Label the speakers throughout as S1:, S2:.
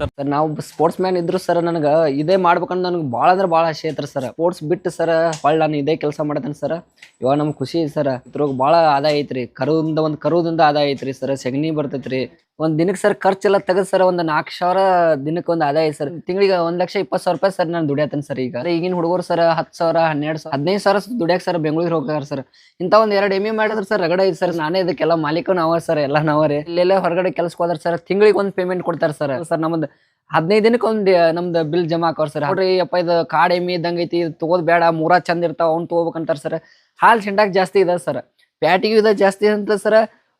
S1: Sir. ನಾವು sports man ಇದ್ರು sir, ನನಗೆ ಇದೇ ಮಾಡ್ಬೇಕಂದ್ರೆ ನನಗೆ ಭಾಳ ಅಂದ್ರೆ ಭಾಳ ಆಸೆ ಐತ್ರಿ ಸರ್. ಸ್ಪೋರ್ಟ್ಸ್ ಬಿಟ್ಟು ಸರ್, ಹೊಳ್ಳ ನಾನು ಇದೇ ಕೆಲಸ ಮಾಡ್ತೇನೆ ಸರ್. ಇವಾಗ ನಮ್ಗೆ ಖುಷಿ ಸರ್. ಇದ್ರೊಳಗೆ ಭಾಳ ಆದಾಯ ಐತ್ರಿ. ಕರುವಿಂದ ಒಂದು ಕರುದಿಂದ ಆದಾಯ ಐತ್ರಿ ಸರ್. ಸಗಣಿ ಬರ್ತೈತ್ರಿ. ಒಂದ್ ದಿನಕ್ಕೆ ಸರ್ ಖರ್ಚೆಲ್ಲ ತೆಗೆದು ಸರ್ ಒಂದು ನಾಲ್ಕು ಸಾವಿರ ದಿನಕ್ಕೆ ಒಂದು ಆದಾಯ ಸರ್. ತಿಂಗಳಿಗೆ ಒಂದ್ ಲಕ್ಷ ಇಪ್ಪತ್ತು ಸಾವಿರ ರೂಪಾಯಿ ಸರ್ ನಾನು ದುಡಿಯತ್ತೇನೆ ಸರ್ ಈಗ. ಈಗಿನ ಹುಡುಗರು ಸರ್ ಹತ್ತು ಸಾವಿರ, ಹನ್ನೆರಡು ಸಾವಿರ, ಹದಿನೈದು ಸಾವಿರ ದುಡಿಯಕ್ಕೆ ಸರ್ ಬೆಂಗಳೂರಿಗೆ ಹೋಗ್ತಾರೆ ಸರ್. ಇಂಥ ಒಂದ್ ಎರಡು ಎಮ್ಮೆ ಮಾಡಿದ್ರೆ ಸರ್ ರಗಡ ಐತೆ ಸರ್. ನಾನೇ ಇದಕ್ಕೆಲ್ಲ ಮಾಲೀಕ ನಾವ ಸರ್, ಎಲ್ಲ ನಾವೇ ಇಲ್ಲೆಲ್ಲ ಹೊರಗಡೆ ಕೆಲ್ಸಕ್ಕೆ ಹೋದ್ರೆ ಸರ್ ತಿಂಗಳಿಗೆ ಒಂದು ಪೇಮೆಂಟ್ ಕೊಡ್ತಾರೆ ಸರ್. ಸರ್ ನಮ್ಮದು ಹದಿನೈದು ದಿನಕ್ಕೆ ಒಂದು, ನಮ್ದು ಬಿಲ್ ಜಮಾ ಹಾಕೋರ್ ಸರ್. ನೋಡ್ರಿ ಅಪ್ಪ ಇದು ಕಾಡ್ ಎಮ್ಮಿ ಇದ್ದಂಗೆ ಐತಿ, ಇದು ತಗೋದ್ ಬೇಡ ಮೂರ ಚಂದ ಇರ್ತಾವ, ಅವ್ನು ತಗೋಬೇಕಂತಾರ ಸರ್. ಹಾಲು ಸಿಂಡಾಕ್ ಜಾಸ್ತಿ ಇದೆ ಸರ್. ಪ್ಯಾಟಿಗೂ ಇದೆ ಜಾಸ್ತಿ ಅಂತ ಸರ್.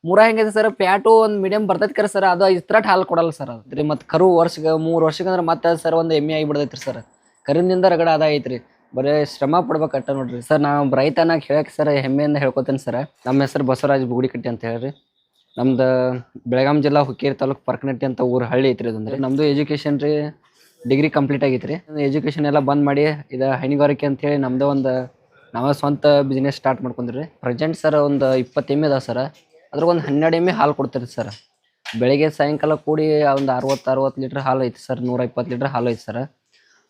S1: ಮೂರ ಹೆಂಗೈತೆ ಸರ್ ಪ್ಯಾಟು ಒಂದು ಮೀಡಿಯಂ ಬರ್ತೈತಿ ಕರೆ ಸರ್ ಅದು ಇಸ್ತ್ರಾಟ್ ಹಾಲು ಕೊಡಲ್ಲ ಸರ್ ಅದು. ಮತ್ತು ಕರು ವರ್ಷಕ್ಕೆ ಮೂರು ವರ್ಷಕ್ಕೆ ಅಂದ್ರೆ ಮತ್ತೆ ಸರ್ ಒಂದು ಎಮ್ಮೆ ಆಗಿಬಿಡ್ತೈತ್ರಿ ಸರ್ ಕರಿಂದ ರಗಡ ಅದ ಐತ್ರಿ. ಬರೀ ಶ್ರಮ ಪಡ್ಬೇಕಟ್ಟ ನೋಡ್ರಿ. ಸರ್ ನಾವು ರೈತನಾಗ ಹೇಳಕ್ಕೆ ಸರ್ ಹೆಮ್ಮೆಯಿಂದ ಹೇಳ್ಕೊತೇನೆ ಸರ್ ನಮ್ಮ ಹೆಸರು ಬಸವರಾಜ್ ಬುಗುಡಿಕಟ್ಟಿ ಅಂತ ಹೇಳ್ರಿ. ನಮ್ದು ಬೆಳಗಾಂ ಜಿಲ್ಲಾ ಹುಕ್ಕೇರಿ ತಾಲೂಕು ಪರ್ಕನಟ್ಟಿ ಅಂತ ಊರು ಹಳ್ಳಿ ಐತ್ರಿ ಅದಂದ್ರೆ ನಮ್ದು ಎಜುಕೇಷನ್ ರೀ ಡಿಗ್ರಿ ಕಂಪ್ಲೀಟ್ ಆಗೈತ್ರಿ. ಎಜುಕೇಶನ್ ಎಲ್ಲ ಬಂದ್ ಮಾಡಿ ಇದು ಹೈನುಗಾರಿಕೆ ಅಂತ ಹೇಳಿ ನಮ್ದು ಒಂದು, ನಾವೇ ಸ್ವಂತ ಬಿಸ್ನೆಸ್ ಸ್ಟಾರ್ಟ್ ಮಾಡ್ಕೊಂಡ್ರಿ. ಪ್ರೆಸೆಂಟ್ ಸರ್ ಒಂದು ಇಪ್ಪತ್ತು ಎಮ್ಮೆ ಅದಾವ ಸರ್ ಅದ್ರಾಗ ಒಂದು ಹನ್ನೆರಡು ಎಮ್ಮೆ ಹಾಲು ಕೊಡ್ತೀರಿ ಸರ್ ಬೆಳಿಗ್ಗೆ ಸಾಯಂಕಾಲ ಕೂಡಿ ಒಂದು ಅರವತ್ತು ಅರವತ್ತು ಲೀಟ್ರ್ ಹಾಲು ಐತಿ ಸರ್ ನೂರ ಇಪ್ಪತ್ತು ಲೀಟ್ರ್ ಹಾಲು ಐತಿ ಸರ್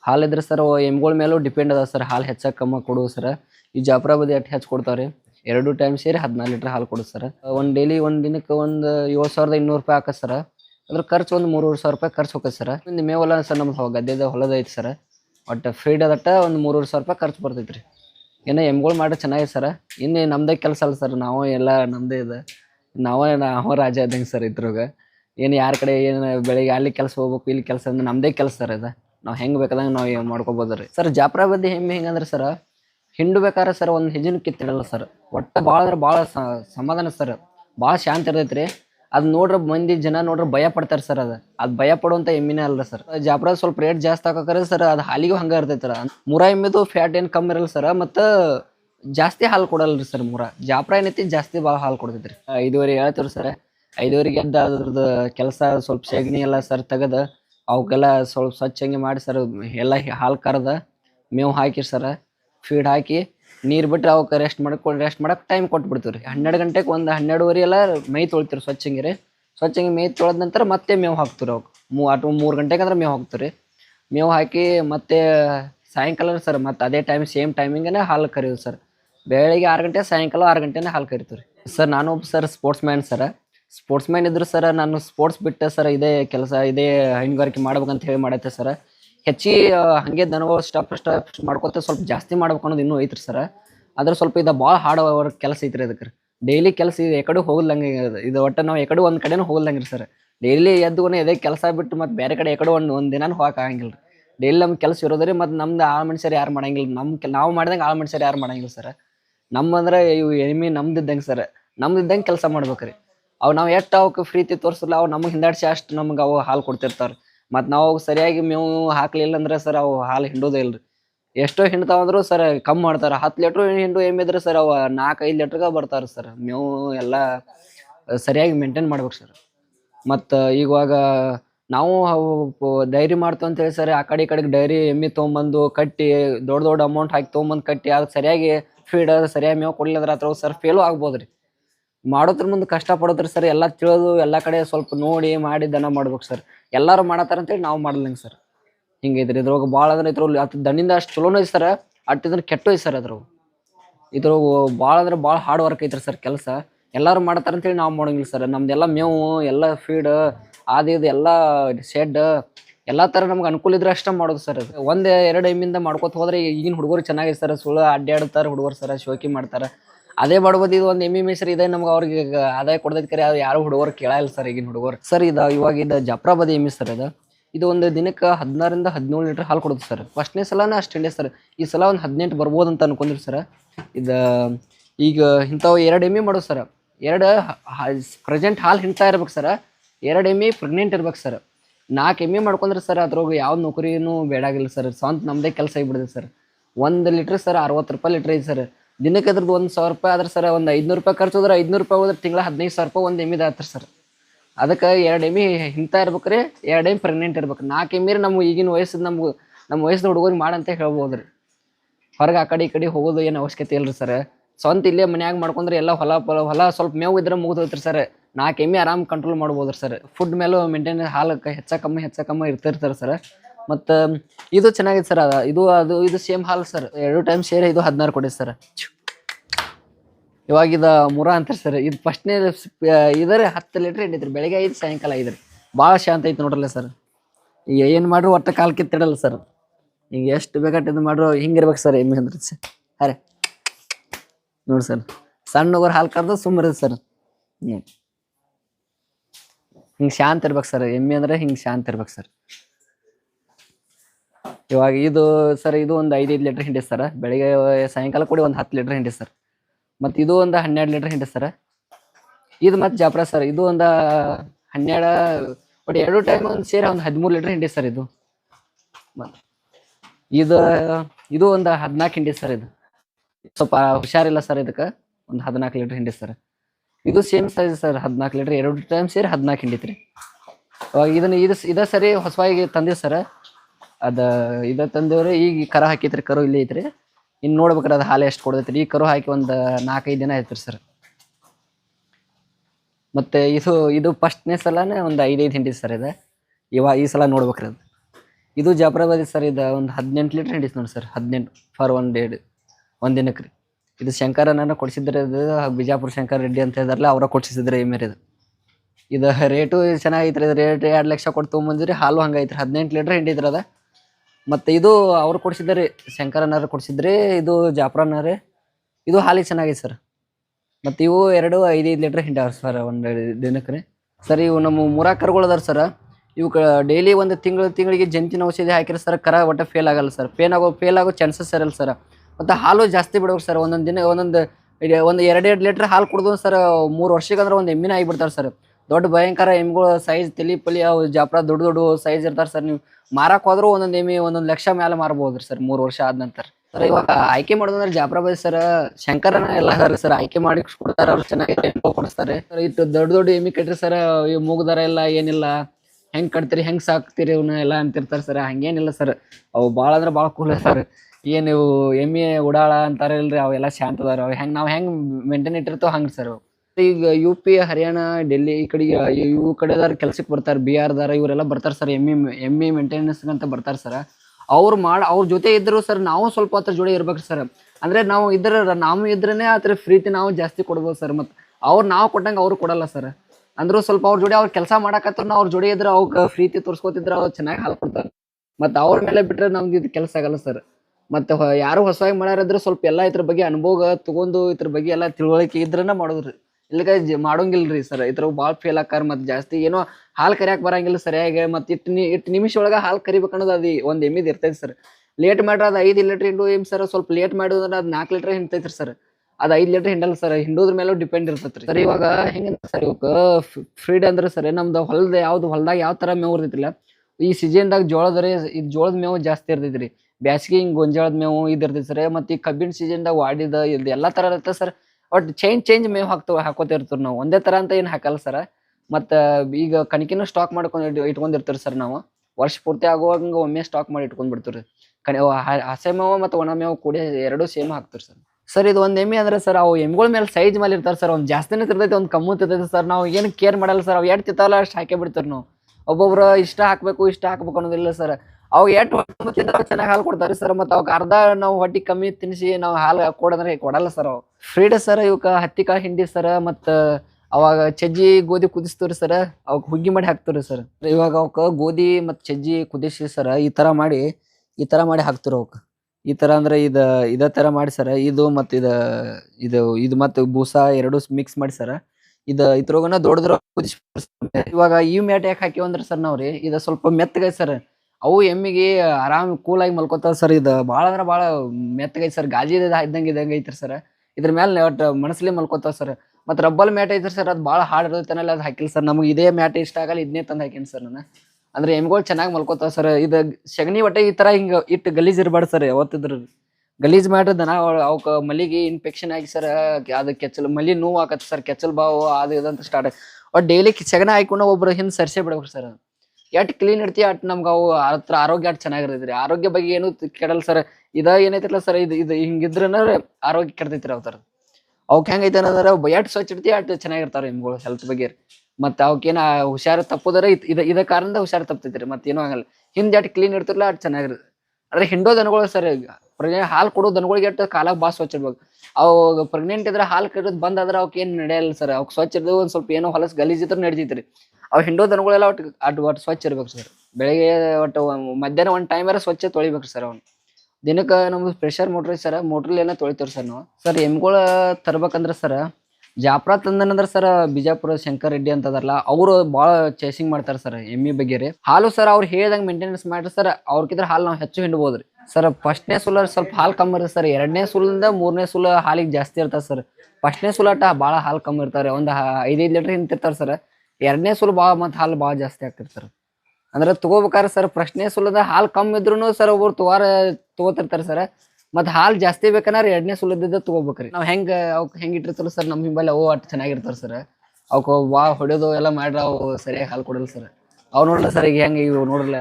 S1: ಹಾಲು ಇದ್ರೆ ಸರ್ ಎಮ್ಗಳ ಮೇಲೂ ಡಿಪೆಂಡ್ ಅದ ಸರ್ ಹಾಲು ಹೆಚ್ಚಾಗಿ ಕಮ್ಮ ಕೊಡು ಸರ್ ಈ ಜಾಫ್ರಾಬಾದಿ ಅಟ್ಟು ಹೆಚ್ಚು ಕೊಡ್ತಾವ್ರಿ. ಎರಡು ಟೈಮ್ ಸೇರಿ ಹದಿನಾರು ಲೀಟ್ರ್ ಹಾಲು ಕೊಡು ಸರ್ ಒಂದು ಡೈಲಿ ಒಂದು ದಿನಕ್ಕೆ ಒಂದು ಏಳು ಸಾವಿರದ ಇನ್ನೂರು ರೂಪಾಯಿ ಹಾಕೋ ಸರ್ ಅದ್ರ ಖರ್ಚು ಒಂದು ಮೂರುವರೆ ಸಾವಿರ ರೂಪಾಯಿ ಖರ್ಚು ಹೋಗತ್ತೆ ಸರ್ ಒಂದು ಮೇವಲ್ಲ ಸರ್ ನಮ್ದು ಗದ್ದೆದ ಹೊಲದ ಐತಿ ಸರ್ ಒಟ್ಟು ಫ್ರೀಡ್ ಅದಟ್ಟ ಒಂದು ಮೂರುವರೆ ಸಾವಿರ ರೂಪಾಯಿ ಖರ್ಚು ಬರ್ತೈತೆ ರೀ ಏನೋ ಎಮ್ಗಳು ಮಾಡಿ ಚೆನ್ನಾಗಿದೆ ಸರ್ ಇನ್ನೇ ನಮ್ಮದೇ ಕೆಲಸ ಅಲ್ಲ ಸರ್ ನಾವು ಎಲ್ಲ ನಮ್ಮದೇ ಇದೆ. ನಾವೇ ನಾವ ರಾಜ ಇದ್ದಂಗೆ ಸರ್ ಇದ್ರಾಗ. ಏನು ಯಾರ ಕಡೆ ಏನು ಬೆಳಿಗ್ಗೆ ಅಲ್ಲಿ ಕೆಲಸ ಹೋಗ್ಬೇಕು, ಇಲ್ಲಿ ಕೆಲಸ ಅಂದ್ರೆ ನಮ್ಮದೇ ಕೆಲಸ ಸರ್ ಅದು ನಾವು ಹೆಂಗೆ ಬೇಕಾದಂಗೆ ನಾವು ಏನು ಮಾಡ್ಕೋಬೋದು ರೀ. ಸರ್ ಜಾಪ್ರಾಬದ್ದಿ ಹೆಮ್ಮೆ ಹೆಂಗಂದ್ರೆ ಸರ್, ಹಿಂಡು ಬೇಕಾದ್ರೆ ಸರ್ ಒಂದು ಹೆಜ್ಜಿನ ಕಿತ್ತಿಡಲ್ಲ ಸರ್. ಒಟ್ಟು ಭಾಳ ಅಂದ್ರೆ ಭಾಳ ಸಮಾಧಾನ ಸರ್. ಭಾಳ ಶಾಂತಿ ಇರ್ತೈತೆ ರೀ ಅದು ನೋಡ್ರೆ ಮಂದಿ ಜನ ನೋಡ್ರೆ ಭಯ ಪಡ್ತಾರೆ ಸರ್ ಅದು. ಅದು ಭಯ ಪಡುವಂಥ ಎಮ್ಮಿನೇ ಅಲ್ಲ ಸರ್. ಜಾಪ್ರ ಸ್ವಲ್ಪ ರೇಟ್ ಜಾಸ್ತಿ ಹಾಕೋಕ್ರೆ ಸರ್ ಅದು ಹಾಲಿಗೂ ಹಂಗೆ ಇರ್ತೈತೆ ಮೂರ ಫ್ಯಾಟ್ ಏನು ಕಮ್ಮಿ ಇರಲ್ಲ ಸರ್, ಮತ್ತು ಜಾಸ್ತಿ ಹಾಲು ಕೊಡಲ್ಲ ರೀ ಸರ್ ಮೂರ. ಜಾಪ್ರ ಏನೈತಿ, ಜಾಸ್ತಿ ಭಾಳ ಹಾಲು ಕೊಡ್ತೈತ್ರಿ. ಐದುವರೆ ಹೇಳ್ತೀವಿ ಸರ್. ಐದುವರೆಗೆ ಎದ್ದ ಅದ್ರದ್ದು ಕೆಲಸ ಸ್ವಲ್ಪ ಸೆಗಣಿ ಎಲ್ಲ ಸರ್ ತೆಗೆದು, ಅವಕ್ಕೆಲ್ಲ ಸ್ವಲ್ಪ ಸ್ವಚ್ಛಂಗೆ ಮಾಡಿ ಸರ್, ಎಲ್ಲ ಹಾಲು ಕರೆದು, ಮೇವು ಹಾಕಿ ಸರ್ ಫೀಡ್ ಹಾಕಿ, ನೀರು ಬಿಟ್ಟರೆ ಅವಕ್ಕೆ ರೆಸ್ಟ್ ಮಾಡ್ಕೊಂಡು ರೆಸ್ಟ್ ಮಾಡಕ್ಕೆ ಟೈಮ್ ಕೊಟ್ಬಿಡ್ತೀವಿ ರೀ ಹನ್ನೆರಡು ಗಂಟೆಗೆ ಒಂದು ಹನ್ನೆರಡುವರೆ ಎಲ್ಲ ಮೈ ತೊಳಿತೀವಿ ಸ್ವಚ್ಛಂಗೆ ರೀ. ಸ್ವಚ್ಛಂಗೆ ಮೈ ತೊಳೆದ ನಂತರ ಮತ್ತೆ ಮೇವು ಹಾಕ್ತೀವಿ ಅವಕ್ಕೆ. ಮೂ ಅಥವಾ ಮೂರು ಗಂಟೆಗೆ ಅಂದ್ರೆ ಮೇವು ಹಾಕ್ತೀವಿ ರೀ ಮೇವು ಹಾಕಿ ಮತ್ತೆ ಸಾಯಂಕಾಲ ಸರ್, ಮತ್ತೆ ಅದೇ ಟೈಮ್ ಸೇಮ್ ಟೈಮಿಂಗೇ ಹಾಲು ಕರೆಯೋದು ಸರ್. ಬೆಳಿಗ್ಗೆ ಆರು ಗಂಟೆ, ಸಾಯಂಕಾಲ ಆರು ಗಂಟೆನೇ ಹಾಲು ಕರಿತೀವಿ ರೀ ಸರ್ ನಾನು ಒಬ್ಬ sir sportsman sir sportsman ಇದ್ರು ಸರ್ ನಾನು ಸ್ಪೋರ್ಟ್ಸ್ ಬಿಟ್ಟೆ ಸರ್ ಇದೇ ಕೆಲಸ, ಇದೇ ಹೈನುಗಾರಿಕೆ ಮಾಡ್ಬೇಕಂತ ಹೇಳಿ ಮಾಡೈತೆ ಸರ್ ಹೆಚ್ಚಿ ಹಾಗೆ ನನಗೂ ಸ್ಟಾಪ್ ಸ್ಟಾಪ್ ಮಾಡ್ಕೊತ ಸ್ವಲ್ಪ ಜಾಸ್ತಿ ಮಾಡ್ಬೇಕು ಅನ್ನೋದು ಇನ್ನೂ ಐತ್ರಿ ಸರ್ ಆದ್ರೆ ಸ್ವಲ್ಪ ಇದು ಭಾಳ ಹಾಡು ವರ್ಕ್ ಕೆಲಸ ಐತ್ರಿ ಅದಕ್ಕೆ ಡೈಲಿ ಕೆಲಸ ಇದು ಎಕಡೆ ಹೋಗ್ಲಂಗೆ ಇದು ಒಟ್ಟು ನಾವು ಎಕಡೆ ಒಂದು ಕಡೆನೂ ಹೋಗ್ಲಂಗ್ರಿ ಸರ್ ಡೈಲಿ ಎದ್ದು ಇದೇ ಕೆಲಸ ಬಿಟ್ಟು ಮತ್ತೆ ಬೇರೆ ಕಡೆ ಎಕಡೆ ಒಂದು ಒಂದು ದಿನಾನು ಹೋಗಕ್ಕೆ ಆಗಂಗಿಲ್ಲ ರೀ ಡೈಲಿ ನಮ್ಮ ಕೆಲಸ ಇರೋದ್ರಿ ಮತ್ತು ನಮ್ದು ಆಳು ಮನುಷ್ಯರು ಯಾರು ಮಾಡಂಗಿಲ್ಲ ನಮ್ಮ ನಾವು ಮಾಡ್ದಂಗೆ ಆಳು ಮನುಷ್ಯರು ಯಾರು ಮಾಡಂಗಿಲ್ಲ ಸರ್ ನಮ್ಮ ಅಂದ್ರೆ ಇವು ಎನಿಮಿ ನಮ್ದು ಇದ್ದಂಗೆ ಸರ್ ನಮ್ದು ಇದ್ದಂಗೆ ಕೆಲಸ ಮಾಡ್ಬೇಕ್ರಿ. ಅವು ನಾವು ಎಷ್ಟು ಅವಕ್ಕೆ ಪ್ರೀತಿ ತೋರಿಸಲ್ಲ ಅವು ನಮಗೆ ಹಿಂದಾಡ್ಸಿ ಅಷ್ಟು ನಮ್ಗೆ ಅವು ಹಾಲು ಕೊಡ್ತಿರ್ತಾರೆ. ಮತ್ತು ನಾವು ಸರಿಯಾಗಿ ಮೇವು ಹಾಕ್ಲಿಲ್ಲ ಅಂದ್ರೆ ಸರ್ ಅವು ಹಾಲು ಹಿಂಡೋದೇ ಇಲ್ರಿ. ಎಷ್ಟೋ ಹಿಂಡ್ತಾವಂದ್ರು ಸರ್ ಕಮ್ಮಿ ಮಾಡ್ತಾರೆ. ಹತ್ತು ಲೀಟ್ರ್ ಹಿಂಡು ಎಮ್ಮಿದ್ರೆ ಸರ್ ಅವು ನಾಲ್ಕೈದು ಲೀಟ್ರ್ಗೆ ಬರ್ತಾರೆ ಸರ್ ಮೇವು ಎಲ್ಲ ಸರಿಯಾಗಿ ಮೇಂಟೈನ್ ಮಾಡ್ಬೇಕು ಸರ್ ಮತ್ತು ಇವಾಗ ನಾವು ಅವು ಡೈರಿ ಮಾಡ್ತೇವೆ ಅಂತೇಳಿ ಸರ್ ಆ ಕಡೆ ಈ ಕಡೆಗೆ ಡೈರಿ ಎಮ್ಮಿ ತೊಗೊಂಬಂದು ಕಟ್ಟಿ ದೊಡ್ಡ ದೊಡ್ಡ ಅಮೌಂಟ್ ಹಾಕಿ ತೊಗೊಂಬಂದು ಕಟ್ಟಿ ಅದಕ್ಕೆ ಸರಿಯಾಗಿ ಫೀಡ್ ಸರಿಯಾಗಿ ಮೇವು ಕೊಡ್ಲಿಲ್ಲ ಅಂದ್ರೆ ಸರ್ ಫೇಲು ಆಗ್ಬೋದು ರೀ ಮಾಡೋದ್ರ ಮುಂದೆ ಕಷ್ಟ ಪಡೋದ್ರಿ ಸರ್ ಎಲ್ಲ ತಿಳಿದು ಎಲ್ಲ ಕಡೆ ಸ್ವಲ್ಪ ನೋಡಿ ಮಾಡಿ ದನ ಮಾಡ್ಬೇಕು ಸರ್. ಎಲ್ಲರೂ ಮಾಡತ್ತಾರ ಅಂತೇಳಿ ನಾವು ಮಾಡಲಂಗೆ ಸರ್. ಹಿಂಗೈತ್ರಿ ಇದ್ರೊಳಗೆ ಭಾಳ ಅಂದ್ರೆ ಇದ್ರಲ್ಲಿ ಅದು ದಣ್ಣಿಂದ ಅಷ್ಟು ಚಲೋನೂ ಸರ್, ಅಟ್ ಇದನ್ನ ಐತಿ ಸರ್ ಅದ್ರಾಗ ಇದ್ರೊಳಗೆ ಭಾಳ ಅಂದ್ರೆ ಭಾಳ ಹಾರ್ಡ್ ವರ್ಕ್ ಐತ್ರಿ ಸರ್ ಕೆಲಸ. ಎಲ್ಲರೂ ಮಾಡ್ತಾರ ಅಂತೇಳಿ ನಾವು ಮಾಡೋಂಗಿಲ್ಲ ಸರ್. ನಮ್ದೆಲ್ಲ ಮೇವು, ಎಲ್ಲ ಫೀಡ್ ಅದು ಇದು ಎಲ್ಲ ಶೆಡ್ ಎಲ್ಲ ಥರ ನಮ್ಗೆ ಅನುಕೂಲ ಇದ್ರೆ ಅಷ್ಟೇ ಮಾಡೋದು ಸರ್ ಅದು. ಒಂದು ಎರಡು ಐಮಿಂದ ಮಾಡ್ಕೊತ ಹೋದ್ರೆ ಈಗಿನ ಹುಡುಗರು ಚೆನ್ನಾಗಿದೆ ಸರ್. ಸುಳ್ಳು ಅಡ್ಡಾಡ್ತಾರೆ ಹುಡುಗರು ಸರ್, ಶೋಕಿ ಮಾಡ್ತಾರೆ. ಅದೇ ಮಾಡ್ಬೋದು ಇದು ಒಂದು ಎಮ್ಮಿ ಸರ್, ಇದೆ ನಮ್ಗೆ ಅವ್ರಿಗೆ ಆದಾಯ ಕೊಡ್ದೈತೆ ಕರೆ ಅದು ಯಾರು ಹುಡುಗರು ಕೇಳಲ್ಲ ಸರ್ ಈಗಿನ ಹುಡುಗರು. ಸರ್, ಇದು ಇವಾಗ ಇದು ಜಪ್ರಾಬದಿ ಎಮ್ಮಿ ಸರ್ ಇದು ಇದು ಒಂದು ದಿನಕ್ಕೆ ಹದಿನಾರಿಂದ ಹದಿನೇಳು ಲೀಟ್ರ್ ಹಾಲು ಕೊಡುತ್ತೆ ಸರ್. ಫಸ್ಟ್ನೇ ಸಲನೇ ಅಷ್ಟು ಸರ್. ಈ ಸಲ ಒಂದು ಹದಿನೆಂಟು ಬರ್ಬೋದು ಅಂತ ಅನ್ಕೊಂಡಿರಿ ಸರ್. ಇದು ಈಗ ಇಂಥವು ಎರಡು ಎಮ್ಮಿ ಮಾಡೋದು ಸರ್. ಎರಡು ಪ್ರೆಸೆಂಟ್ ಹಾಲು ಹಿಂಡ್ತಾ ಇರ್ಬೇಕು ಸರ್. ಎರಡು ಎಮ್ಮಿ ಪ್ರೆಗ್ನೆಂಟ್ ಇರ್ಬೇಕು ಸರ್. ನಾಲ್ಕು ಎಮ್ಮಿ ಮಾಡ್ಕೊಂಡ್ರೆ ಸರ್ ಅದ್ರಾಗ ಯಾವ ನೌಕರಿನೂ ಬೇಡಾಗಿಲ್ಲ ಸರ್ ಸ್ವಂತ ನಮ್ಮದೇ ಕೆಲಸ ಆಗಿಬಿಡಿದೆ ಸರ್ ಒಂದು ಲೀಟ್ರ್ ಸರ್ ಅರವತ್ತು ರೂಪಾಯಿ ಲೀಟ್ರ್ ಐತೆ ಸರ್ ದಿನಕ್ಕೆ ಅದ್ರದ್ದು ಒಂದು ಸಾವಿರ ರೂಪಾಯಿ ಆದ್ರೆ ಸರ್ ಒಂದು ಐದುನೂರು ರೂಪಾಯಿ ಖರ್ಚು ಹೋದ್ರೆ ಐದುನೂರು ರೂಪಾಯಿ ಹೋದ್ರೆ ತಿಂಗಳ ಹದಿನೈದು ಸಾವಿರ ರೂಪಾಯಿ ಒಂದು ಎಮ್ಮಿದ ಆತ್ರಿ ಸರ್ ಅದಕ್ಕೆ ಎರಡು ಎಮ್ಮಿ ಇಂಥ ಇರ್ಬೇಕು ರೀ, ಎರಡು ಎಮ್ಮಿ ಪ್ರೆಗ್ನೆಂಟ್ ಇರ್ಬೇಕು. ನಾಲ್ಕು ಎಮ್ಮಿ ನಮ್ಮ ಈಗಿನ ವಯಸ್ಸು ನಮ್ಗೆ ನಮ್ಮ ವಯಸ್ಸಿನ ಹುಡುಗರಿಗೆ ಮಾಡಂತ ಹೇಳ್ಬೋದು ರೀ ಹೊರಗೆ ಆ ಕಡೆ ಈ ಕಡೆ ಹೋಗೋದು ಏನು ಅವಶ್ಯಕತೆ ಇಲ್ಲ ರೀ ಸರ್ ಸ್ವಂತ ಇಲ್ಲೇ ಮನ್ಯಾಗ ಮಾಡ್ಕೊಂಡ್ರೆ ಎಲ್ಲ ಹೊಲ ಹೊಲ ಸ್ವಲ್ಪ ಮೇವು ಇದ್ರೆ ಮುಗಿದು ರೀ ಸರ್ ನಾಲ್ಕು ಎಮ್ಮೆ ಆರಾಮ್ ಕಂಟ್ರೋಲ್ ಮಾಡ್ಬೋದು ಸರ್ ಫುಡ್ ಮೇಲೂ ಮೇಂಟೈನ್ ಹಾಲು ಹೆಚ್ಚು ಕಮ್ಮಿ, ಹೆಚ್ಚ ಕಮ್ಮಿ ಇರ್ತಿರ್ತಾರೆ ಸರ್ ಮತ್ತು ಇದು ಚೆನ್ನಾಗಿದೆ ಸರ್ ಅದು. ಇದು ಅದು, ಇದು ಸೇಮ್ ಹಾಲು ಸರ್ ಎರಡು ಟೈಮ್ ಸೇರಿ ಇದು ಹದಿನಾರು ಕೊಡಿ ಸರ್ ಇವಾಗ ಇದು ಮುರ ಅಂತಾರೆ ಸರ್ ಇದು ಫಸ್ಟ್ನೇ ಇದರ ಹತ್ತು ಲೀಟ್ರ್ ಹಿಡಿತ್ರಿ. ಬೆಳಗ್ಗೆ ಐದು, ಸಾಯಂಕಾಲ ಐದು ಭಾಳ ಶಾಂತ ಐತೆ ನೋಡ್ರಲ್ಲ ಸರ್ ಈಗ ಏನು ಮಾಡ್ರು ಒಟ್ಟು ಕಾಲು ಕಿತ್ತಿಡಲ್ಲ ಸರ್ ಈಗ ಎಷ್ಟು ಬೇಕಾಟ್ ಇದು ಮಾಡ್ರು ಹಿಂಗಿರ್ಬೇಕು ಸರ್ ಎಮ್ಮೆ ಅಂದ್ರೆ ಸರ್ ಅರೆ ನೋಡಿ ಸರ್ ಸಣ್ಣ ಹಾಲು ಕರೆದು ಸುಮ್ಮನೆ ಸರ್ ಹ್ಞೂ ಹಿಂಗೆ ಶಾಂತ ಇರ್ಬೇಕು ಸರ್, ಎಮ್ಮೆ ಅಂದ್ರೆ ಹಿಂಗೆ ಶಾಂತ ಇರ್ಬೇಕು ಸರ್. ಇವಾಗ ಇದು ಸರ್, ಇದು ಒಂದು ಐದೈದು ಲೀಟ್ರ್ ಹಿಂಡಿ ಸರ್. ಬೆಳಿಗ್ಗೆ ಸಾಯಂಕಾಲ ಕೂಡಿ ಒಂದು ಹತ್ತು ಲೀಟ್ರ್ ಹಿಂಡಿ ಸರ್. ಮತ್ತು ಇದು ಒಂದು ಹನ್ನೆರಡು ಲೀಟ್ರ್ ಹಿಂಡಿ ಸರ್. ಇದು ಮತ್ತು ಜಾಪ್ರ ಸರ್, ಇದು ಒಂದು ಹನ್ನೆರಡು ಒಟ್ಟು ಎರಡು ಟೈಮ್ ಒಂದು ಸೇರಿ ಒಂದು ಹದಿಮೂರು ಲೀಟ್ರ್ ಹಿಂಡಿ ಸರ್ ಇದು. ಇದು ಇದು ಒಂದು ಹದಿನಾಲ್ಕು ಹಿಂಡಿ ಸರ್ ಇದು. ಸ್ವಲ್ಪ ಹುಷಾರಿಲ್ಲ ಸರ್ ಇದಕ್ಕೆ, ಒಂದು ಹದಿನಾಲ್ಕು ಲೀಟ್ರ್ ಹಿಂಡಿ ಸರ್. ಇದು ಸೇಮ್ ಸೈಜ್ ಸರ್, ಹದಿನಾಲ್ಕು ಲೀಟ್ರ್ ಎರಡು ಟೈಮ್ ಸೇರಿ ಹದಿನಾಲ್ಕು ಹಿಂಡಿತ್ರಿ. ಅವಾಗ ಇದನ್ನ ಇದು ಇದ ಸರಿ ಹೊಸವಾಗಿ ತಂದಿವಿ ಸರ್. ಅದ, ಇದ ತಂದೇವ್ರಿ ಈಗ ಕರ ಹಾಕಿತ್ರಿ, ಕರು ಇಲ್ಲಿ ಐತ್ರಿ. ಇನ್ನು ನೋಡ್ಬೇಕ್ರಿ ಅದು ಹಾಲು ಎಷ್ಟು ಕೊಡ್ತೈತ್ರಿ. ಈ ಕರು ಹಾಕಿ ಒಂದು ನಾಲ್ಕೈದು ದಿನ ಐತ್ರಿ ಸರ್. ಮತ್ತೆ ಇದು ಇದು ಫಸ್ಟ್ನೇ ಸಲನೇ ಒಂದು ಐದೈದು ಹಿಂಡಿ ಸರ್ ಇದು. ಇವಾಗ ಈ ಸಲ ನೋಡ್ಬೇಕ್ರಿ ಅದು. ಇದು ಜಾಫರಾಬಾದಿ ಸರ್ ಇದು ಒಂದು ಹದಿನೆಂಟು ಲೀಟ್ರ್ ಹಿಂಡಿಸ್ ನೋಡಿ ಸರ್, ಹದಿನೆಂಟು, ಫಾರ್ ಒನ್ ಡೇಡ್, ಒಂದು ದಿನಕ್ಕೆ ರೀ ಇದು ಶಂಕರನ ಕೊಡಿಸಿದ್ರೆ ಬಿಜಾಪುರ ಶಂಕರ್ ರೆಡ್ಡಿ ಅಂತ ಇದಾರಲ್ಲ ಅವರ ಕೊಡಿಸಿದ್ರೆ ಈ ಮೇರೆ ಇದು ಇದು ರೇಟು ಚೆನ್ನಾಗೈತ್ರಿ, ಇದು ರೇಟ್ ಎರಡು ಲಕ್ಷ ಕೊಟ್ಟು ತೊಗೊಂಬಂದ್ರಿ ಹಾಲು ಹಂಗೈತ್ರಿ, ಹದಿನೆಂಟು ಲೀಟ್ರ್ ಹಿಂಡಿದ್ರ ಅದ. ಮತ್ತು ಇದು ಅವ್ರು ಕೊಡಿಸಿದ್ರಿ ಶಂಕರನಾರು ಕೊಡಿಸಿದ್ರಿ ಇದು ಜಾಫ್ರನಾರೇ ಇದು ಹಾಲಿಗೆ ಚೆನ್ನಾಗೈತೆ ಸರ್. ಮತ್ತು ಇವು ಎರಡು ಐದೈದು ಲೀಟ್ರ್ ಹಿಂಡ್ಯಾವ ಸರ್, ಒಂದು ದಿನಕ್ಕೆ ರೀ. ಸರ್, ಇವು ನಮ್ಮ ಮೂರ ಕರ್ಗಳದಾರ ಅದಾರ ಸರ್. ಇವು ಡೈಲಿ ಒಂದು ತಿಂಗಳು ತಿಂಗಳಿಗೆ ಜಂತಿನ ಔಷಧಿ ಹಾಕಿದ್ರೆ ಸರ್, ಕರ ಒಟ್ಟು ಫೇಲ್ ಆಗಲ್ಲ ಸರ್. ಪೇನ್ ಆಗೋ ಫೇಲ್ ಆಗೋ ಚಾನ್ಸಸ್ ಇರಲ್ಲ ಸರ್. ಮತ್ತು ಹಾಲು ಜಾಸ್ತಿ ಬಿಡ್ಬೇಕು ಸರ್. ಒಂದೊಂದು ದಿನ ಒಂದೊಂದು ಒಂದು ಎರಡು ಲೀಟ್ರ್ ಹಾಲು ಕುಡಿದು ಸರ್ ಮೂರು ವರ್ಷಕ್ಕಂದ್ರೆ ಒಂದು ಎಮ್ಮಿನ ಆಗಿಬಿಡ್ತಾರೆ ಸರ್. ದೊಡ್ಡ ಭಯಂಕರ ಎಮ್ಮಿಗಳು ಸೈಜ್ ತಲಿ ಪಲಿ ಅವು ಜಾಪ್ರ ದೊಡ್ಡ ದೊಡ್ಡ ಸೈಜ್ ಇರ್ತಾರೆ ಸರ್. ನೀವು ಮಾರಕ್ಕೆ ಹೋದ್ರೂ ಒಂದೊಂದು ಎಮ್ಮಿ, ಒಂದೊಂದು ಲಕ್ಷ ಮೇಲೆ ಮಾರ್ಬೋದು ಸರ್ ಮೂರು ವರ್ಷ ಆದ ನಂತರ. ಸರ್ ಇವಾಗ ಆಯ್ಕೆ ಮಾಡೋದಂದ್ರೆ ಜಾಫ್ರಾಬಾದ್ ಸರ್ ಶಂಕರನ ಎಲ್ಲ ಸರ್ ಸರ್. ಆಯ್ಕೆ ಮಾಡಿ ಕೊಡ್ತಾರೆ ಅವ್ರು ಚೆನ್ನಾಗಿ ಕೊಡಿಸ್ತಾರೆ. ಸರ್ ಇಟ್ಟು ದೊಡ್ಡ ದೊಡ್ಡ ಎಮ್ಮಿ ಕಟ್ಟಿರಿ ಸರ್ ಇವ್ ಮೂಗ್ದಾರ ಎಲ್ಲ ಏನಿಲ್ಲ. ಹೆಂಗೆ ಕಟ್ತೀರಿ, ಹೆಂಗೆ ಸಾಕ್ತೀರಿ ಇವನ್ನ ಎಲ್ಲ ಅಂತಿರ್ತಾರೆ ಸರ್. ಹಂಗೇನಿಲ್ಲ ಸರ್. ಅವು ಭಾಳ ಅಂದ್ರೆ ಭಾಳ ಕೂಲ ಸರ್. ಏನು ಇವು ಎಮ್ಮೆ ಉಡಾಳ ಅಂತಾರೆ ಇಲ್ರಿ, ಅವೆಲ್ಲ ಶಾಂತ ಅದಾರ ಅವು ಹೆಂಗ್, ನಾವು ಹೆಂಗ್ ಮೇಂಟೈನ್ ಇಟ್ಟಿರ್ತಾವ ಹಂಗೆ ಸರ್ ಈಗ ಯು ಪಿ ಹರಿಯಾಣ ಡೆಲ್ಲಿ ಈ ಕಡೆಗೆ, ಇವು ಕಡೆದಾರ ಕೆಲ್ಸಕ್ಕೆ ಬರ್ತಾರೆ, ಬಿಹಾರದಾರ ಇವರೆಲ್ಲ ಬರ್ತಾರೆ ಸರ್ ಎಮ್ಮಿ ಎಮ್ಮಿ ಮೇಂಟೆನೆನ್ಸ್ ಅಂತ ಬರ್ತಾರೆ ಸರ್ ಅವ್ರು ಮಾಡ, ಅವ್ರ ಜೊತೆ ಇದ್ರು ಸರ್ ನಾವು ಸ್ವಲ್ಪ ಹತ್ರ ಜೋಡಿ ಇರ್ಬೇಕು ಸರ್ ಅಂದ್ರೆ ನಾವು ಇದ್ರ, ನಾವು ಇದ್ರೇ ಅದ್ರ ಫ್ರೀತಿ ನಾವು ಜಾಸ್ತಿ ಕೊಡ್ಬೋದು ಸರ್ ಮತ್ತು ಅವ್ರು ನಾವು ಕೊಟ್ಟಂಗೆ ಅವ್ರು ಕೊಡಲ್ಲ ಸರ್ ಅಂದ್ರೂ ಸ್ವಲ್ಪ ಅವ್ರ ಜೋಡಿ ಅವ್ರು ಕೆಲಸ ಮಾಡಕತ್ರ ಅವ್ರ ಜೋಡಿ ಇದ್ರೆ ಅವ್ಕೆ ಫ್ರೀತಿ ತೋರಿಸ್ಕೊತಿದ್ರೆ ಅವ್ರು ಚೆನ್ನಾಗಿ ಹಾಲು ಕೊಡ್ತಾರೆ. ಮತ್ತು ಅವ್ರ ಮೇಲೆ ಬಿಟ್ಟರೆ ನಮ್ಗೆ ಇದು ಕೆಲಸ ಆಗಲ್ಲ ಸರ್ ಮತ್ತೆ ಯಾರು ಹೊಸದಾಗಿ ಮಾಡ್ಯಾರಿದ್ರೆ ಸ್ವಲ್ಪ ಎಲ್ಲ ಇದ್ರ ಬಗ್ಗೆ ಅನುಭವ ತಗೊಂಡು ಇದ್ರ ಬಗ್ಗೆ ಎಲ್ಲ ತಿಳುವಳಿಕೆ ಇದ್ರನ್ನ ಮಾಡೋದ್ರಿ. ಇಲ್ಲಿಗ ಮಾಡೋಂಗಿಲ್ರಿ ಸರ್ ಇದ್ರ ಭಾಳ ಫೇಲ್ ಆಕಾರ ಮತ್ತೆ ಜಾಸ್ತಿ ಏನೋ ಹಾಲು ಕರಿಯಾಕ ಬರಂಗಿಲ್ಲ ಸರಿಯಾಗಿ ಮತ್ತೆ ಇಟ್ಟು ನಿ ಇಟ್ಟು ನಿಮಿಷ ಒಳಗೆ ಹಾಲು ಕರಿಬೇಕು ಅನ್ನೋದು ಅದು ಒಂದು ಎಮ್ಮಿದ್ ಇರ್ತೈತಿ ಸರ್ ಲೇಟ್ ಮಾಡ್ರೆ ಅದು ಐದು ಲೀಟ್ರ್ ಹಿಂಡು ಎಂ ಸರ್ ಸ್ವಲ್ಪ ಲೇಟ್ ಮಾಡಿದ್ರೆ ಅದು ನಾಲ್ಕು ಲೀಟ್ರ್ ಹಿಂಡ್ತೈತ್ರಿ ಸರ್ ಅದು ಐದು ಲೀಟ್ರ್ ಹಿಂಡಲ್ಲ ಸರ್ ಹಿಂಡೋದ್ರ ಮೇಲೆ ಡಿಪೆಂಡ್ ಇರ್ತೈತ್ರಿ. ಸರ್, ಇವಾಗ ಹೆಂಗೆ ಸರ್ ಇವಕ್ಕೆ ಫ್ರೀಡ್ ಅಂದ್ರೆ ಸರ್ ನಮ್ದು ಹೊಲದ ಯಾವ್ದು ಹೊಲದಾಗ ಯಾವ ಥರ ಮೇವು ಇರ್ತೈತಿಲ್ಲ ಈ ಸೀಸನ್ದಾಗ ಜೋಳದ ರೀ ಇದು ಜೋಳದ ಮೇವು ಜಾಸ್ತಿ ಇರ್ತೈತ್ರಿ. ಬ್ಯಾಸ್ಗಿ ಹಿಂಗೆ ಗೊಂಜಾಳದ ಮೇವು ಇದಿರ್ತೈತಿ ಸರ್. ಮತ್ತು ಈ ಕಬ್ಬಿನ ಸೀಸನ್ದಾಗ ವಾಡಿದ ಇದು ಎಲ್ಲ ಥರ ಇರುತ್ತೆ ಸರ್. ಒಟ್ಟು ಚೇಂಜ್ ಚೇಂಜ್ ಮೇವು ಹಾಕ್ತೇವೆ ಹಾಕೋತಿರ್ತೀವಿ ನಾವು. ಒಂದೇ ಥರ ಅಂತ ಏನು ಹಾಕಲ್ಲ ಸರ್. ಮತ್ತು ಈಗ ಕಣಕಿನೂ ಸ್ಟಾಕ್ ಮಾಡ್ಕೊಂಡು ಇಟ್- ಇಟ್ಕೊಂಡಿರ್ತೀವಿ ಸರ್ ನಾವು. ವರ್ಷ ಪೂರ್ತಿ ಆಗುವಾಗ ಒಮ್ಮೆ ಸ್ಟಾಕ್ ಮಾಡಿ ರೀ ಕಣಿ, ಅವು ಹಸೆ ಮೇವು ಮತ್ತು ಒಣ ಮೇವು ಕೂಡಿ ಎರಡೂ ಸೇಮ್ ಹಾಕ್ತೀವಿ ಸರ್. ಸರ್ ಇದು ಒಂದು ಎಮ್ಮೆ ಅಂದ್ರೆ ಸರ್ ಅವು ಎಮ್ಗಳ ಮೇಲೆ ಸೈಜ್ ಮೇಲೆ ಇರ್ತಾರೆ ಸರ್. ಒಂದು ಜಾಸ್ತಿನೇ ತಿರ್ತೈತೆ, ಒಂದು ಕಮ್ಮು ತಿರ್ತೈತಿ ಸರ್. ನಾವು ಏನು ಕೇರ್ ಮಾಡಲ್ಲ ಸರ್. ಅವು ಎರಡು ತಿತ್ತಲ್ಲ ಅಷ್ಟು ಹಾಕೇ ಬಿಡ್ತೀವಿ ನಾವು. ಒಬ್ಬೊಬ್ರು ಇಷ್ಟ ಹಾಕ್ಬೇಕು ಇಷ್ಟ ಹಾಕ್ಬೇಕು ಅನ್ನೋದಿಲ್ಲ ಸರ್. ಅವು ಎಷ್ಟು ಚೆನ್ನಾಗಿ ಹಾಲು ಕೊಡ್ತಾರೆ ಸರ್ ಮತ್ತ ಅವಾಗ ಅರ್ಧ ನಾವು ಹೊಟ್ಟಿ ಕಮ್ಮಿ ತಿನ್ಸಿ ನಾವು ಹಾಲು ಕೊಡಂದ್ರೆ ಕೊಡಲ್ಲ ಸರ್ ಅವು ಫ್ರೀಡ ಸರ್ ಇವಕ್ಕೆ ಹತ್ತಿ ಹಿಂಡಿ ಸರ್ ಮತ್ತ ಅವಾಗ ಚಜ್ಜಿ ಗೋಧಿ ಕುದಿಸ್ತೀವ್ರಿ ಸರ್ ಅವಾಗ ಹುಗ್ಗಿ ಮಾಡಿ ಹಾಕ್ತವ್ರಿ ಸರ್ ಇವಾಗ ಅವಕ್ಕೆ ಗೋಧಿ ಮತ್ತು ಚಜ್ಜಿ ಕುದಿಸಿ ಸರ್ ಈ ತರ ಮಾಡಿ, ಈ ತರ ಮಾಡಿ ಹಾಕ್ತೀವಿ ಅವಕ್ ಈ ತರ ಅಂದ್ರೆ ಇದ, ಇದೇ ತರ ಮಾಡಿ ಸರ್ ಇದು ಮತ್ತು ಇದು ಇದು ಇದು ಮತ್ತು ಬೂಸಾ ಎರಡು ಮಿಕ್ಸ್ ಮಾಡಿ ಸರ್ ಇದು ಇದ್ರೊಳಗನ ದೊಡ್ಡದ್ರ ಕುದಿಸಿ ಇವಾಗ ಈ ಮ್ಯಾಟ್ ಯಾಕೆ ಹಾಕಿವಂದ್ರ ಸರ್ ನಾವು ಇದ ಇದು ಸ್ವಲ್ಪ ಮೆತ್ತಗೈ ಸರ್ ಅವು ಎಮ್ಮಿಗೆ ಆರಾಮ್ ಕೂಲಾಗಿ ಮಲ್ಕೋತಾವ ಸರ್ ಇದು ಭಾಳ ಅಂದ್ರೆ ಭಾಳ ಮೆತ್ತಗೈತೆ ಸರ್ ಗಾಜಿ ಇದ್ದಂಗೆ ಇದ್ದಂಗೆ ಐತ್ರಿ ಸರ್ ಇದ್ರ ಮೇಲೆ ಒಟ್ಟು ಮನಸ್ಸಲ್ಲಿ ಮಲ್ಕೋತಾವ ಸರ್ ಮತ್ತು ರಬ್ಬಲ್ ಮ್ಯಾಟ್ ಐತ್ರಿ ಸರ್ ಅದು ಭಾಳ ಹಾರ್ಡ್ ಇರ್ತೈತನಲ್ಲ ಅದು ಹಾಕಿಲ್ಲ ಸರ್ ನಮಗೆ ಇದೇ ಮ್ಯಾಟ್ ಇಷ್ಟ ಆಗಲ್ಲ ಇದನ್ನೇ ತಂದು ಹಾಕೀನಿ ಸರ್ ನಾನು. ಅಂದ್ರೆ ಎಮ್ಗಳು ಚೆನ್ನಾಗಿ ಮಲ್ಕೋತಾವ ಸರ್ ಇದು ಸಗಣಿ ಒಟ್ಟೆ ಈ ಥರ ಹಿಂಗೆ ಇಟ್ಟು ಗಲೀಜ್ ಇರಬಾರ್ದು ಸರ್ ಯಾವತ್ತಿದ್ರು ಗಲೀಜ್ ಮ್ಯಾಟ್ ದನ ಅವಕ್ಕೆ ಮಲ್ಲಿಗೆ ಇನ್ಫೆಕ್ಷನ್ ಆಗಿ ಸರ್ ಅದು ಕೆಚ್ಚಲು ಮಲ್ಲಿ ನೋವು ಹಾಕತ್ತೆ ಸರ್ ಕೆಚ್ಚಲು ಬಾವು, ಅದು ಇದಂತ ಸ್ಟಾರ್ಟ್ ಒಟ್ಟು ಡೈಲಿ ಸಗಣಿ ಹಾಕೊಂಡು ಒಬ್ರು ಹಿಂದೆ ಸರ್ಸೇ ಬಿಡ್ಬೇಕು ಸರ್ ಎಟ್ ಕ್ಲೀನ್ ಇಡ್ತೀವಿ ಅಟ್ ನಮ್ಗೆ ಅವು ಹತ್ರ ಆರೋಗ್ಯ ಅಟ್ ಚೆನ್ನಾಗಿರ್ತೈತ್ರಿ ಆರೋಗ್ಯ ಬಗ್ಗೆ ಏನು ಕೆಡಲ್ ಸರ್ ಇದ ಏನೈತಿಲ್ಲ ಸರ್ ಇದು ಇದು ಹಿಂಗಿದ್ರನ ಆರೋಗ್ಯ ಕೆಡ್ತೈತ್ರಿ ರೀ ತರ ಅವಕ್ಕೆ ಹೆಂಗೈತೆ ಅಂದ್ರೆ ಎಷ್ಟು ಸ್ವಚ್ಛ ಇಡ್ತೀವಿ ಅಟ್ ಚೆನ್ನಾಗಿರ್ತಾರೆ ನಿಮ್ಗಳು ಹೆಲ್ತ್ ಬಗ್ಗೆ. ಮತ್ತೆ ಅವಕ್ಕೇನ ಹುಷಾರು ತಪ್ಪೋದ್ರೆ ಇದು, ಇದ ಕಾರಣದಿಂದ ಹುಷಾರು ಮತ್ತೆ ಏನೂ ಆಗಲ್ಲ. ಹಿಂದೆ ಎಷ್ಟು ಕ್ಲೀನ್ ಇರ್ತಿರಲ್ಲ ಅಟ್ ಚೆನ್ನಾಗಿರುತ್ತೆ ಅದ್ರೆ ಹಿಂಡೋ ದನಗಳು ಸರ್ ಪ್ರಜ್ಞೆ ಹಾಲು ಕೊಡೋ ದನಗಳಿಗೆ ಎಷ್ಟು ಕಾಲಾಗ ಭಾಳ ಸ್ವಚ್ಛ ಇರ್ಬೇಕು. ಅವು ಪ್ರೆಗ್ನೆಂಟ್ ಇದ್ರೆ ಹಾಲು ಕಟ್ಟೋದು ಬಂದಾದ್ರೆ ಅವಕ್ಕೆ ಏನು ನಡೆಯಲ್ಲ ಸರ್ ಅವ್ಕೆ ಸ್ವಚ್ಛ ಇರೋದು ಒಂದು ಸ್ವಲ್ಪ ಏನೋ ಹೊಲಸ್ ಗಲೀಜಿದ್ರೆ ನಡೀತೈತ್ರಿ. ಅವು ಹಿಂಡೋ ದನಗಳೆಲ್ಲ ಒಟ್ಟು ಅಟ್ ಒಟ್ಟು ಸ್ವಚ್ಛ ಇರ್ಬೇಕು ಸರ್ ಬೆಳಿಗ್ಗೆ ಒಟ್ಟು ಮಧ್ಯಾಹ್ನ ಒಂದು ಟೈಮರ ಸ್ವಚ್ಛ ತೊಳಿಬೇಕು ಸರ್ ಅವ್ನು. ದಿನಕ್ಕೆ ನಮ್ದು ಪ್ರೆಷರ್ ಮೋಟ್ರ್ ಸರ್ ಮೋಟ್ರಲ್ಲಿ ಏನೋ ತೊಳಿತೀವಿ ಸರ್ ನಾವು. ಸರ್ ಎಮ್ಗಳ ತರ್ಬೇಕಂದ್ರೆ ಸರ್ ಜಾಪ್ರಾ ತಂದನಂದ್ರ ಸರ್ ಬಿಜಾಪುರ ಶಂಕರ್ ರೆಡ್ಡಿ ಅಂತ ಅವರು ಭಾಳ ಚೇಸಿಂಗ್ ಮಾಡ್ತಾರೆ ಸರ್ ಎಮ್ಮಿ ಬಗ್ಗೆ ರೀ. ಹಾಲು ಸರ್ ಅವ್ರು ಹೇಳ್ದಂಗೆ ಮೇಂಟೆನೆನ್ಸ್ ಮಾಡ್ರಿ ಸರ್ ಅವ್ರಕ್ಕಿದ್ರೆ ಹಾಲು ನಾವು ಹೆಚ್ಚು ಹಿಂಡ್ಬೋದ್ರಿ. ಸರ್ ಫಸ್ಟ್ನೇ ಸುಲ ಸ್ವಲ್ಪ ಹಾಲು ಕಮ್ಮಿ ಇರುತ್ತೆ ಸರ್ ಎರಡನೇ ಸುಲಿಂದ ಮೂರನೇ ಸುಲ ಹಾಲಿಗೆ ಜಾಸ್ತಿ ಇರ್ತದೆ ಸರ್ ಫಸ್ಟ್ನೇ ಸುಲಾಟ ಭಾಳ ಹಾಲು ಕಮ್ಮಿ ಇರ್ತಾರೆ ಒಂದು ಐದೈದು ಲೀಟ್ರ್ ಹಿಂತಿರ್ತಾರೆ ಸರ್ ಎರಡನೇ ಸುಲ್ ಭಾಳ ಮತ್ತು ಹಾಲು ಭಾಳ ಜಾಸ್ತಿ ಆಗ್ತಿರ್ತಾರೆ. ಅಂದ್ರೆ ತಗೋಬೇಕಾದ್ರೆ ಸರ್ ಪ್ರಶ್ನೆ ಸುಲದ ಹಾಲು ಕಮ್ಮಿ ಇದ್ರು ಸರ್ ಒಬ್ರು ತುವಾರ ತಗೋತಿರ್ತಾರೆ ಸರ್. ಮತ್ತು ಹಾಲು ಜಾಸ್ತಿ ಬೇಕಂದ್ರೆ ಎರಡನೇ ಸುಲದಿದ್ದ ತಗೋಬೇಕ್ರಿ. ನಾವು ಹೆಂಗೆ ಅವ್ಕೆ ಹೆಂಗೆ ಇಟ್ಟಿರ್ತಾರ ಸರ್ ನಮ್ಮ ಹಿಂಬಲ್ಲಿ ಅವು ಅಷ್ಟು ಚೆನ್ನಾಗಿರ್ತಾರೆ ಸರ್. ಅವಕ್ಕೆ ಭಾಳ ಹೊಡೆದು ಎಲ್ಲ ಮಾಡ್ರೆ ಅವು ಸರಿಯಾಗಿ ಹಾಲು ಕೊಡಲ್ಲ ಸರ್. ಅವು ನೋಡಲ್ಲ ಸರ್ ಈಗ ಹೆಂಗೆ ಇವು ನೋಡಲ್ಲ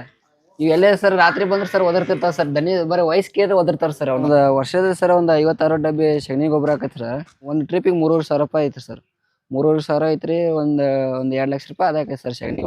S1: ಇವೆಲ್ಲೇ ಸರ್ ರಾತ್ರಿ ಬಂದ್ರೆ ಸರ್ ಒದರ್ತಿರ್ತಾರೆ ಸರ್. ದನಿ ಬರೀ ವಯಸ್ಸು ಕೇಳಿ ಒದರ್ತಾರೆ ಸರ್ ಒಂದು ವರ್ಷದ ಸರ್ ಒಂದು ಐವತ್ತಾರು ಡಬ್ಬಿ ಸಗಣಿ ಗೊಬ್ಬರ ಹಾಕತ್ತೆ ಸರ್. ಒಂದು ಟ್ರಿಪಿಗೆ ಮೂರುವರೆ ಸಾವಿರ ರೂಪಾಯಿ ಐತ್ರಿ ಸರ್. ಮೂರುವರೆ ಸಾವಿರ ಐತ್ರಿ ಒಂದು ಒಂದು ಎರಡ್ ಲಕ್ಷ ರೂಪಾಯಿ ಅದಕ್ಕೆ ಸರ್ ಸಗಣಿ